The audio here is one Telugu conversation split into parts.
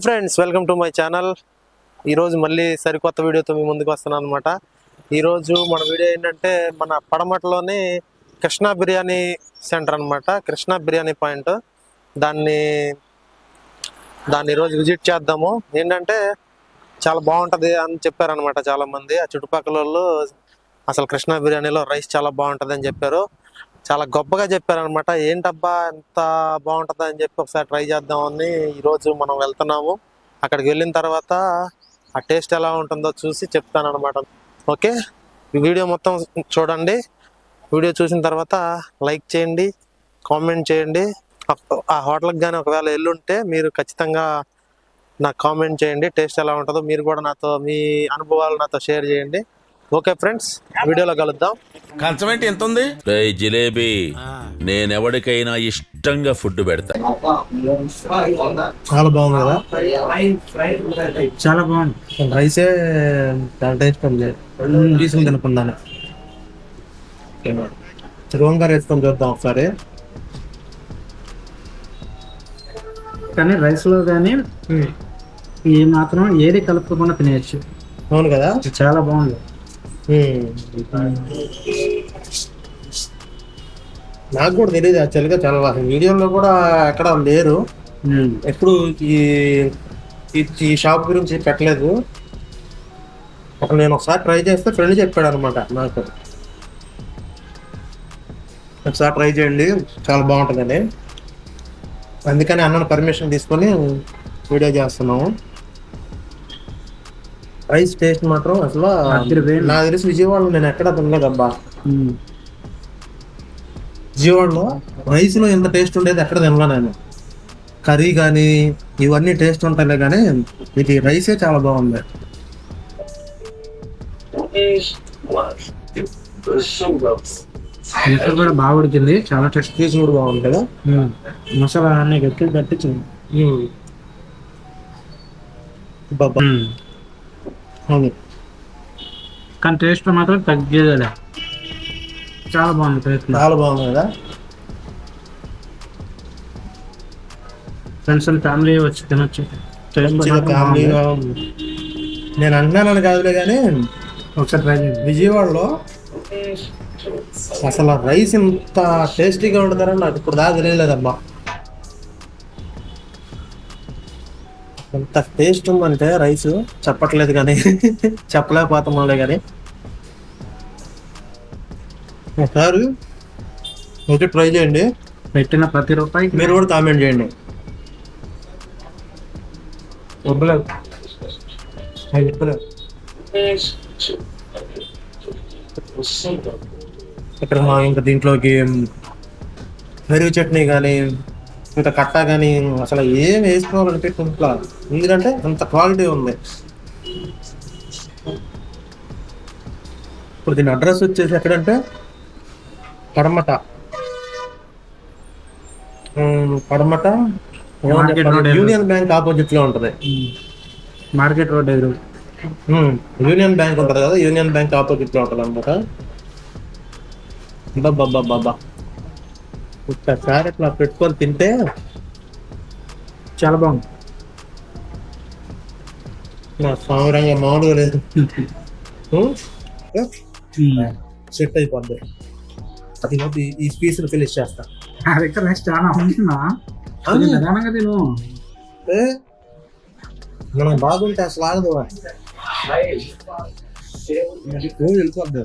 Hi friends welcome to my channel. ఈరోజు మళ్ళీ సరికొత్త వీడియోతో మీ ముందుకు వస్తున్నాను అనమాట ఈరోజు మన వీడియో ఏంటంటే మన పడమటలోని కృష్ణా బిర్యానీ సెంటర్ అన్నమాట. కృష్ణా బిర్యానీ పాయింట్. దాన్ని దాన్ని ఈరోజు విజిట్ చేద్దాము. ఏంటంటే చాలా బాగుంటుంది అని చెప్పారనమాట చాలా మంది ఆ చుట్టుపక్కల వాళ్ళు అసలు కృష్ణా బిర్యానీలో రైస్ చాలా బాగుంటుంది అని చెప్పారు. చాలా గొప్పగా చెప్పారనమాట ఏంటబ్బా ఎంత బాగుంటుంది? అని చెప్పి ఒకసారి ట్రై చేద్దామని ఈరోజు మనం వెళ్తున్నాము. అక్కడికి వెళ్ళిన తర్వాత ఆ టేస్ట్ ఎలా ఉంటుందో చూసి చెప్తానమాట ఓకే? ఈ వీడియో మొత్తం చూడండి. వీడియో చూసిన తర్వాత లైక్ చేయండి కామెంట్ చేయండి. ఆ- ఆ హోటల్కి కానీ ఒకవేళ ఎల్లుంటే మీరు ఖచ్చితంగా నాకు కామెంట్ చేయండి. టేస్ట్ ఎలా ఉంటుందో మీరు కూడా నాతో మీ అనుభవాలు నాతో షేర్ చేయండి. ఓకే ఫ్రెండ్స్ వీడియోలో కలుద్దాం. కంచం ఏంటి ఎంత ఉంది రేయ్ జిలేబీ నేనెవడికైనా ఇష్టంగా ఫుడ్ పెడతా. చాలా బాగుంది కదా? చాలా బాగుంది. రైసే చాలా టేస్ట్ ఉంది. తీసుకుని వేసుకొని చూద్దాం ఒకసారి. కానీ రైస్లో కానీ ఈ మాత్రం ఏది కలుపుకోకుండా తినేయచ్చు. అవును కదా? చాలా బాగుంది. నాకు కూడా తెలియదు యాక్చువల్గా చాలా వీడియోలో కూడా ఎక్కడ లేరు. ఎప్పుడు ఈ షాప్ గురించి పెట్టలేదు. ఒక నేను ఒకసారి ట్రై చేస్తే ఫ్రెండ్ చెప్పాడు అనమాట నాకు. ఒకసారి ట్రై చేయండి చాలా బాగుంటుందని. అందుకని అన్నను పర్మిషన్ తీసుకొని వీడియో చేస్తున్నాము. రైస్ టేస్ట్ మాత్రం అసలు. నాకు తెలిసి విజయవాడలో నేను ఎక్కడ తినలేదబ్బా. విజయవాడలో రైస్లో ఎంత టేస్ట్ ఉండేది ఎక్కడ తినలా నేను. కర్రీ కానీ ఇవన్నీ టేస్ట్ ఉంటాయిలే కానీ ఇది రైసే చాలా బాగుంది. కూడా బాగా ఉడికింది చాలా టేస్ట్. పీస్ కూడా బాగుంది కదా? మసాలా అన్ని గట్టి పట్టించింది బాబా. కానీ టేస్ట్ మాత్రం తగ్గేదే చాలా బాగుంది టేస్ట్ చాలా బాగుంది కదా? ఫ్రెండ్స్ అండ్ ఫ్యామిలీ వచ్చి తినొచ్చు. ఫ్యామిలీగా బాగుంది. నేను అంటున్నానని కాదులే కానీ ఒకసారి ట్రై చేయండి. విజయవాడలో అసలు రైస్ ఇంత టేస్టీగా ఉంటుందని నాకు ఇప్పుడు దాకా తెలియలేదమ్మా ఎంత టేస్ట్ ఉందంటే రైస్ చెప్పట్లేదు కానీ చెప్పలేకపోతున్నాంలే కానీ. ఒకసారి వచ్చి ట్రై చేయండి. పెట్టిన ప్రతి రూపాయికి మీరు కూడా కామెంట్ చేయండి. చెప్పలేదు. ఇక్కడ ఇంకా దీంట్లోకి పెరుగు చట్నీ కానీ ఇంకా కట్ట కానీ అసలు ఏం వేసుకోవాలంటే ఇంట్లో ఎందుకంటే అంత క్వాలిటీ ఉంది. ఇప్పుడు దీని అడ్రస్ వచ్చేసి ఎక్కడంటే? పడమట. పడమట. యూనియన్ బ్యాంక్ ఆపోజిట్లో ఉంటది. మార్కెట్ రోడ్ ఎదురు. యూనియన్ బ్యాంక్ ఉంటుంది కదా యూనియన్ బ్యాంక్ ఆపోజిట్లో ఉంటుంది అనమాట బాబా బాబా ఒక్కసారి ఇట్లా పెట్టుకొని తింటే చాలా బాగుంది. నా సామరంగా మామూలుగా లేదు. సెట్ అయిపోద్ది. అది కాదు, ఈ- పీసులు ఫినిష్ చేస్తా. నా దగ్గర రైస్ చాలా ఉంటుందా? అవును. నిదానంగా తిను. మనం బాగుంటే అసలు ఆగదు వెళ్ళిపోద్ది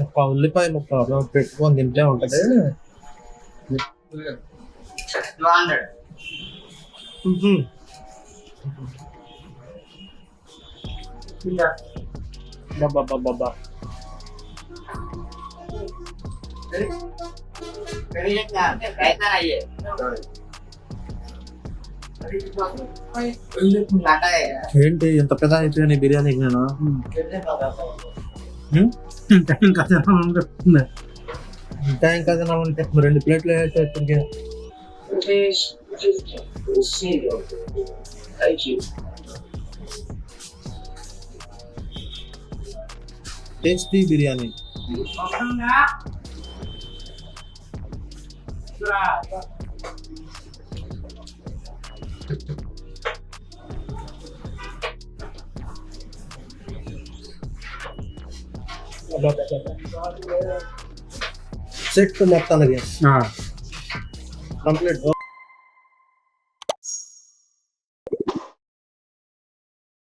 ఒక ఉల్లిపాయ ముక్క పెట్టుకొని తింటే ఉంటది ఏంటి ఎంత పెద్ద అయిపోయాను బిర్యానీకి నేను hmm. టైం కదా అనిపిస్తుంది ఇంకా ఇంకా తినాలంటే రెండు ప్లేట్లు వేసేసరికి టేస్టీ బిర్యానీ సెట్ మొత్తానికి కంప్లీట్